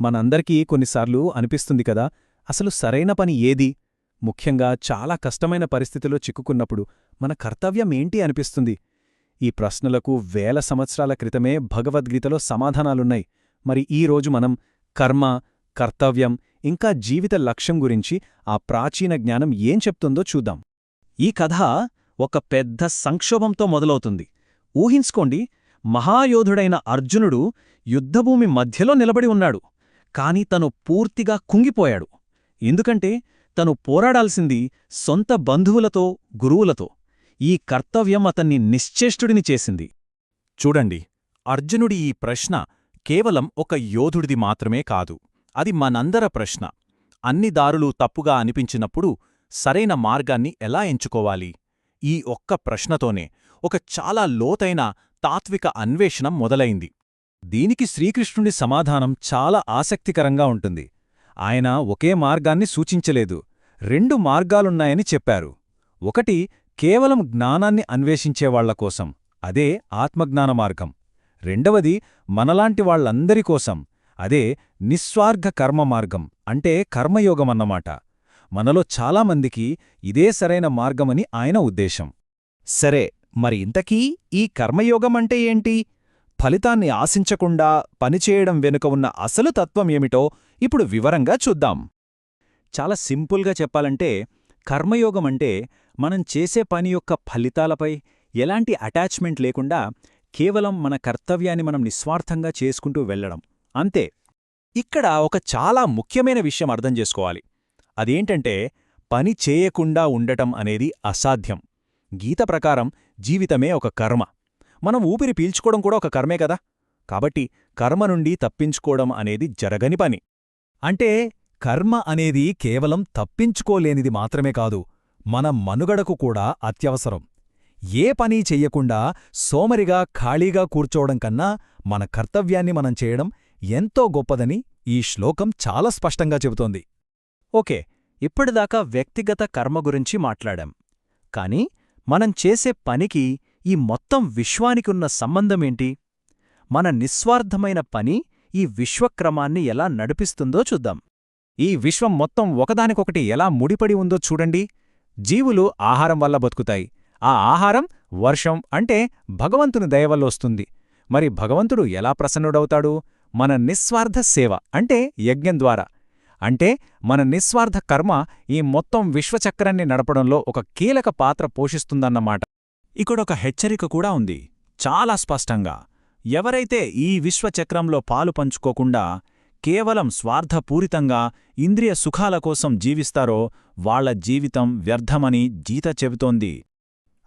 మనందరికీ కొన్నిసార్లు అనిపిస్తుంది కదా అసలు సరైన పని ఏది? ముఖ్యంగా చాలా కష్టమైన పరిస్థితిలో చిక్కుకున్నప్పుడు మన కర్తవ్యం ఏంటి అనిపిస్తుంది? ఈ ప్రశ్నలకు వేల సంవత్సరాల క్రితమే భగవద్గీతలో సమాధానాలున్నాయి. మరి ఈ రోజు మనం కర్మ కర్తవ్యం ఇంకా జీవిత లక్ష్యం గురించి ఆ ప్రాచీన జ్ఞానం ఏం చెప్తుందో చూద్దాం. ఈ కథ ఒక పెద్ద సంక్షోభంతో మొదలవుతుంది. ఊహించుకోండి మహాయోధుడైన అర్జునుడు యుద్ధభూమి మధ్యలో నిలబడి ఉన్నాడు. కాని తను పూర్తిగా కుంగిపోయాడు. ఎందుకంటే తను పోరాడాల్సింది సొంత బంధువులతో గురువులతో. ఈ కర్తవ్యం అతన్ని నిశ్చేష్టుడిని చేసింది. చూడండి అర్జునుడి ఈ ప్రశ్న కేవలం ఒక యోధుడిది మాత్రమే కాదు అది మనందర ప్రశ్న. అన్ని దారులు తప్పుగా అనిపించినప్పుడు సరైన మార్గాన్ని ఎలా ఎంచుకోవాలి? ఈ ఒక్క ప్రశ్నతోనే ఒక చాలా లోతైన తాత్విక అన్వేషణం మొదలైంది. దీనికి శ్రీకృష్ణుడి సమాధానం చాలా ఆసక్తికరంగా ఉంటుంది. ఆయన ఒకే మార్గాన్ని సూచించలేదు. రెండు మార్గాలున్నాయని చెప్పారు. ఒకటి కేవలం జ్ఞానాన్ని అన్వేషించేవాళ్ళ కోసం. అదే ఆత్మజ్ఞాన మార్గం. రెండవది మనలాంటి వాళ్ళందరి కోసం. అదే నిస్వార్ఘ కర్మ మార్గం. అంటే కర్మయోగమన్నమాట. మనలో చాలామందికి ఇదే సరైన మార్గమని ఆయన ఉద్దేశం. సరే మరి ఇంతకీ ఈ కర్మయోగమంటే ఏంటి? ఫలితాన్ని ఆశించకుండా పనిచేయడం వెనుక ఉన్న అసలు తత్వం ఏమిటో ఇప్పుడు వివరంగా చూద్దాం. చాలా సింపుల్గా చెప్పాలంటే కర్మయోగం అంటే మనం చేసే పని యొక్క ఫలితాలపై ఎలాంటి అటాచ్మెంట్ లేకుండా కేవలం మన కర్తవ్యాన్ని మనం నిస్వార్థంగా చేసుకుంటూ వెళ్ళడం. అంతే. ఇక్కడ ఒక చాలా ముఖ్యమైన విషయం అర్థం చేసుకోవాలి. అదేంటంటే పని చేయకుండా ఉండటం అనేది అసాధ్యం. గీత ప్రకారం జీవితమే ఒక కర్మ. మనం ఊపిరి పీల్చుకోవడం కూడా ఒక కర్మే కదా. కాబట్టి కర్మ నుండి తప్పించుకోవడం అనేది జరగని పని. అంటే కర్మ అనేది కేవలం తప్పించుకోలేనిది మాత్రమే కాదు మన మనుగడకు కూడా అత్యవసరం. ఏ పనీ చెయ్యకుండా సోమరిగా ఖాళీగా కూర్చోవడం కన్నా మన కర్తవ్యాన్ని మనం చేయడం ఎంతో గొప్పదని ఈ శ్లోకం చాలా స్పష్టంగా చెబుతోంది. ఓకే ఇప్పటిదాకా వ్యక్తిగత కర్మ గురించి మాట్లాడాం. కాని మనం చేసే పనికి ఈ మొత్తం విశ్వానికున్న సంబంధమేంటి? మన నిస్వార్థమైన పని ఈ విశ్వక్రమాన్ని ఎలా నడిపిస్తుందో చూద్దాం. ఈ విశ్వం మొత్తం ఒకదానికొకటి ఎలా ముడిపడి ఉందో చూడండి. జీవులు ఆహారం వల్ల బతుకుతాయి. ఆ ఆహారం వర్షం అంటే భగవంతుని దయవల్ల వస్తుంది. మరి భగవంతుడు ఎలా ప్రసన్నుడవుతాడు? మన నిస్వార్థ సేవ అంటే యజ్ఞం ద్వారా. అంటే మన నిస్వార్థ కర్మ ఈ మొత్తం విశ్వచక్రాన్ని నడపడంలో ఒక కీలక పాత్ర పోషిస్తుందన్నమాట. ఇక్కడొక హెచ్చరిక కూడా ఉంది. చాలా స్పష్టంగా ఎవరైతే ఈ విశ్వచక్రంలో పాలు పంచుకోకుండా కేవలం స్వార్థపూరితంగా ఇంద్రియ సుఖాల కోసం జీవిస్తారో వాళ్ళ జీవితం వ్యర్థమని గీత చెబుతోంది.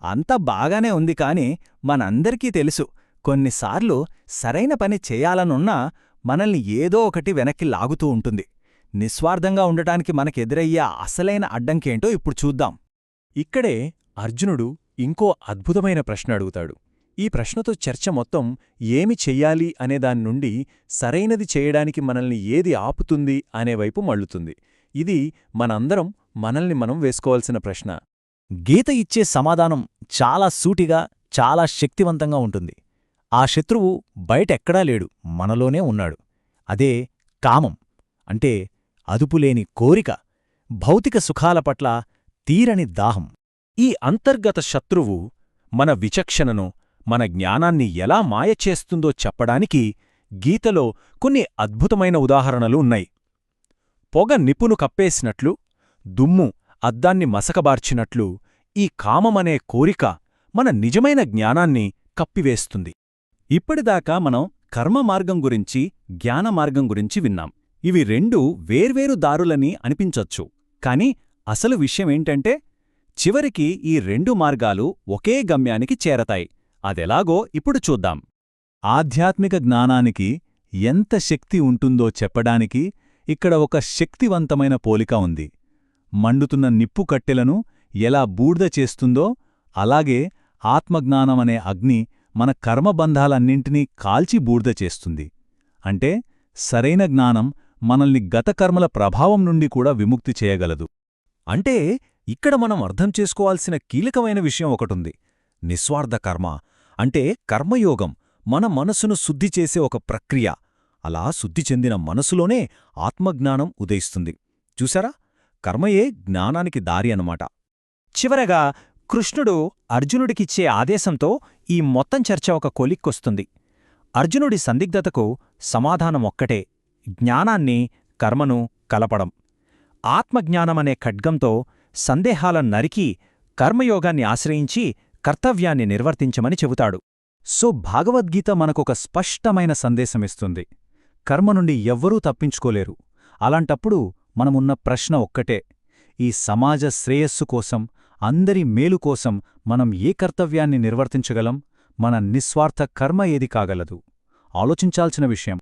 అంత బాగానే ఉంది కాని మనందరికీ తెలుసు కొన్నిసార్లు సరైన పని చేయాలనున్నా మనల్ని ఏదో ఒకటి వెనక్కి లాగుతూ ఉంటుంది. నిస్వార్థంగా ఉండటానికి మనకెదురయ్యే అసలైన అడ్డంకేంటో ఇప్పుడు చూద్దాం. ఇక్కడే అర్జునుడు ఇంకో అద్భుతమైన ప్రశ్న అడుగుతాడు. ఈ ప్రశ్నతో చర్చ మొత్తం ఏమి చెయ్యాలి అనేదాని నుండి సరైనది చేయడానికి మనల్ని ఏది ఆపుతుంది అనేవైపు మళ్ళుతుంది. ఇది మనందరం మనల్ని మనం వేసుకోవాల్సిన ప్రశ్న. గీత ఇచ్చే సమాధానం చాలా సూటిగా చాలా శక్తివంతంగా ఉంటుంది. ఆ శత్రువు బయటెక్కడా లేడు మనలోనే ఉన్నాడు. అదే కామం అంటే అదుపులేని కోరిక భౌతిక సుఖాల పట్ల తీరని దాహం. ఈ అంతర్గత శత్రువు మన విచక్షణను మన జ్ఞానాన్ని ఎలా మాయచేస్తుందో చెప్పడానికి గీతలో కొన్ని అద్భుతమైన ఉదాహరణలు ఉన్నాయి. పొగ నిపును కప్పేసినట్లు దుమ్ము అద్దాన్ని మసకబార్చినట్లు ఈ కామమనే కోరిక మన నిజమైన జ్ఞానాన్ని కప్పివేస్తుంది. ఇప్పటిదాకా మనం కర్మ మార్గం గురించి జ్ఞాన మార్గం గురించి విన్నాం. ఇవి రెండు వేర్వేరు దారులని అనిపించొచ్చు. కాని అసలు విషయమేంటంటే చివరికి ఈ రెండు మార్గాలు ఒకే గమ్యానికి చేరతాయి. అదెలాగో ఇప్పుడు చూద్దాం. ఆధ్యాత్మిక జ్ఞానానికి ఎంత శక్తి ఉంటుందో చెప్పడానికి ఇక్కడ ఒక శక్తివంతమైన పోలిక ఉంది. మండుతున్న నిప్పు కట్టెలను ఎలా బూడిద చేస్తుందో అలాగే ఆత్మజ్ఞానమనే అగ్ని మన కర్మబంధాలన్నింటినీ కాల్చి బూడిద చేస్తుంది. అంటే సరైన జ్ఞానం మనల్ని గతకర్మల ప్రభావం నుండి కూడా విముక్తి చేయగలదు. అంటే ఇక్కడ మనం అర్థం చేసుకోవాల్సిన కీలకమైన విషయం ఒకటుంది. నిస్వార్థ కర్మ అంటే కర్మయోగం మన మనసును శుద్ధి చేసే ఒక ప్రక్రియ. అలా శుద్ధి చెందిన మనసులోనే ఆత్మజ్ఞానం ఉదయిస్తుంది. చూసారా కర్మయే జ్ఞానానికి దారి అన్నమాట. చివరగా కృష్ణుడు అర్జునుడికిచ్చే ఆదేశంతో ఈ మొత్తం చర్చ ఒక కొలిక్కొస్తుంది. అర్జునుడి సందిగ్ధతకు సమాధానం ఒక్కటే జ్ఞానాన్ని కర్మను కలపడం. ఆత్మజ్ఞానమనే ఖడ్గంతో సందేహాలను నరికి కర్మయోగాన్ని ఆశ్రయించి కర్తవ్యాన్ని నిర్వర్తించమని చెబుతాడు. సో భాగవద్గీత మనకొక స్పష్టమైన సందేశమిస్తుంది కర్మ నుండి ఎవ్వరూ తప్పించుకోలేరు. అలాంటప్పుడు మనమున్న ప్రశ్న ఒక్కటే. ఈ సమాజ శ్రేయస్సు కోసం అందరి మేలు కోసం మనం ఏ కర్తవ్యాన్ని నిర్వర్తించగలం? మన నిస్వార్థ కర్మ ఏది కాగలదు? ఆలోచించాల్సిన విషయం.